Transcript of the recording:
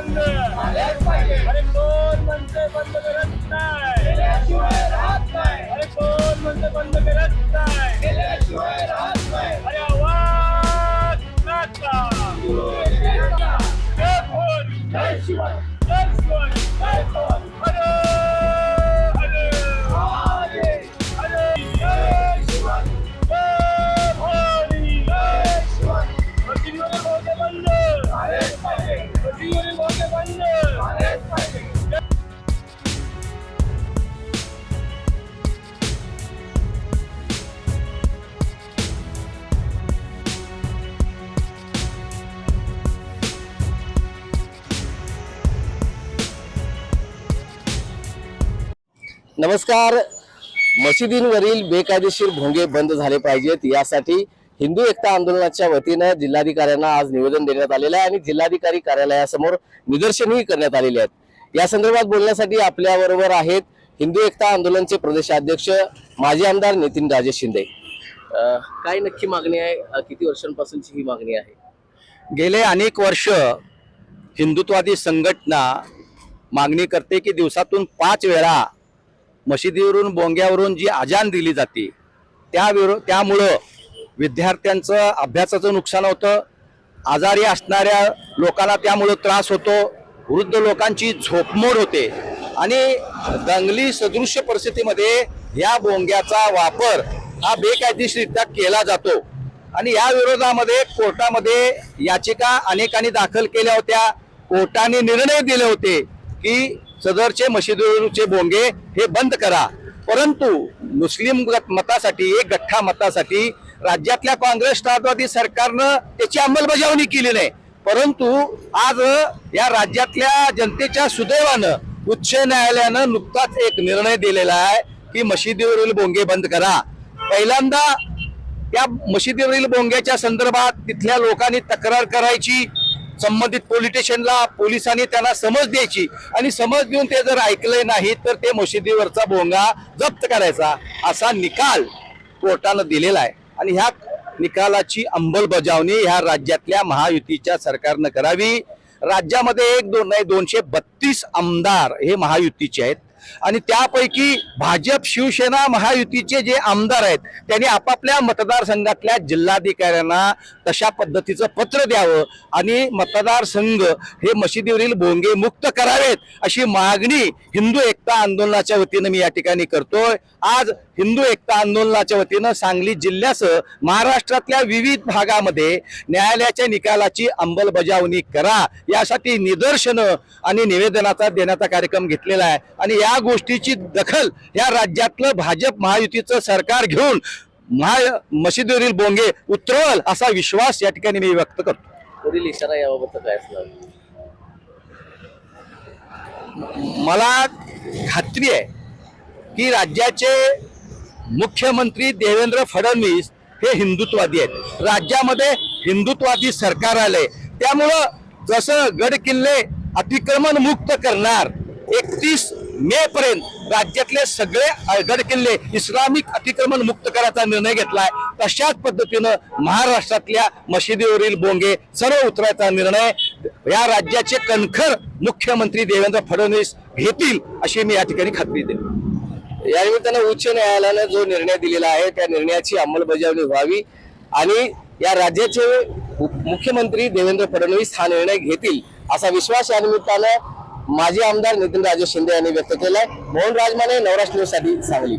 बंद. अरे दोन बंद बंद करत नमस्कार. मशिदींवरील बेकायदेशीर भोंगे बंद झाले पाहिजेत. यासाठी हिंदू एकता आंदोलनाच्या वतीनं जिल्हाधिकाऱ्यांना आज निवेदन देण्यात आलेलं आहे आणि जिल्हाधिकारी कार्यालयासमोर निदर्शनही करण्यात आलेली आहेत. या संदर्भात बोलण्यासाठी आपल्याबरोबर आहेत हिंदू एकता आंदोलनचे प्रदेशाध्यक्ष माजी आमदार नितीन राजे शिंदे. काय नक्की मागणी आहे? किती वर्षांपासूनची ही मागणी आहे? गेले अनेक वर्ष हिंदुत्वादी संघटना मागणी करते की दिवसातून पाच वेळा मशिदीवरून बोंग्यावरून जी अजान दिली जाते त्या विरो त्यामुळं विद्यार्थ्यांचं अभ्यासाचं नुकसान होतं. आजारी असणाऱ्या लोकांना त्यामुळं त्रास होतो. वृद्ध लोकांची झोपमोड होते. आणि दंगली सदृश्य परिस्थितीमध्ये या बोंग्याचा वापर हा बेकायदेशीरित्या केला जातो. आणि या विरोधामध्ये कोर्टामध्ये याचिका अनेकांनी दाखल केल्या होत्या. कोर्टाने निर्णय दिले होते. की सदरचे मशिदीचे बोंगे हे बंद करा. परंतु मुस्लिम मतासाठी एक गठ्ठा मतासाठी राज्यातल्या काँग्रेस राष्ट्रवादी सरकारनं त्याची अंमलबजावणी केली नाही. परंतु आज या राज्यातल्या जनतेच्या सुदैवानं उच्च न्यायालयानं नुकताच एक निर्णय दिलेला आहे की मशिदीवरील बोंगे बंद करा. पहिल्यांदा या मशिदीवरील बोंग्याच्या संदर्भात तिथल्या लोकांनी तक्रार करायची. संबंधित पोलिटिशियनला पोलिसांनी त्यांना समज द्यायची. आणि समज देऊन ते जर ऐकले नाही तर ते मशिदीवरचा भोंगा जप्त करायचा असा निकाल कोर्टानं दिलेला आहे. आणि ह्या निकालाची अंमलबजावणी ह्या राज्यातल्या महायुतीच्या सरकारनं करावी. राज्यामध्ये एक दोन नाही दोनशे बत्तीस आमदार हे महायुतीचे आहेत. आणि त्यापैकी भाजप शिवसेना महायुतीचे जे आमदार आहेत त्यांनी आपापल्या मतदारसंघातल्या जिल्हाधिकाऱ्यांना तशा पद्धतीचं पत्र द्यावं आणि मतदारसंघ हे मशिदीवरील भोंगे मुक्त करावेत अशी मागणी हिंदू एकता आंदोलनाच्या वतीनं मी या ठिकाणी करतोय. आज हिंदू एकता आंदोलनाच्या वतीनं सांगली जिल्ह्यासह महाराष्ट्रातल्या विविध भागामध्ये न्यायालयाच्या निकालाची अंमलबजावणी करा. यासाठी निदर्शनं आणि निवेदनाचा देण्याचा कार्यक्रम घेतलेला आहे. आणि या गोष्टीची दखल या राज्यातलं भाजप महायुतीचं सरकार घेऊन महा मशिदीवरील बोंगे उतरवल असा विश्वास या ठिकाणी मी व्यक्त करतो. पुढील इशारा याबाबत काय असणार? मला खात्री आहे की राज्याचे मुख्यमंत्री देवेंद्र फडणवीस हे हिंदुत्वादी आहेत. राज्यामध्ये हिंदुत्वादी सरकार आलंय. त्यामुळं जसं गड किल्ले अतिक्रमण मुक्त करणार एकतीस मे पर्यंत राज्यातले सगळे गड किल्ले इस्लामिक अतिक्रमण मुक्त करायचा निर्णय घेतलाय तशाच पद्धतीनं महाराष्ट्रातल्या मशिदीवरील बोंगे सर्व उतरायचा निर्णय या राज्याचे कणखर मुख्यमंत्री देवेंद्र फडणवीस घेतील अशी मी या ठिकाणी खात्री देतो. या निमित्तानं उच्च न्यायालयानं जो निर्णय दिलेला आहे त्या निर्णयाची अंमलबजावणी व्हावी आणि या राज्याचे मुख्यमंत्री देवेंद्र फडणवीस हा निर्णय घेतील असा विश्वास या निमित्तानं माजी आमदार नितीन राजे शिंदे यांनी व्यक्त केलाय. मोहन राजमाने नवराष्ट्रसाठी सांगली.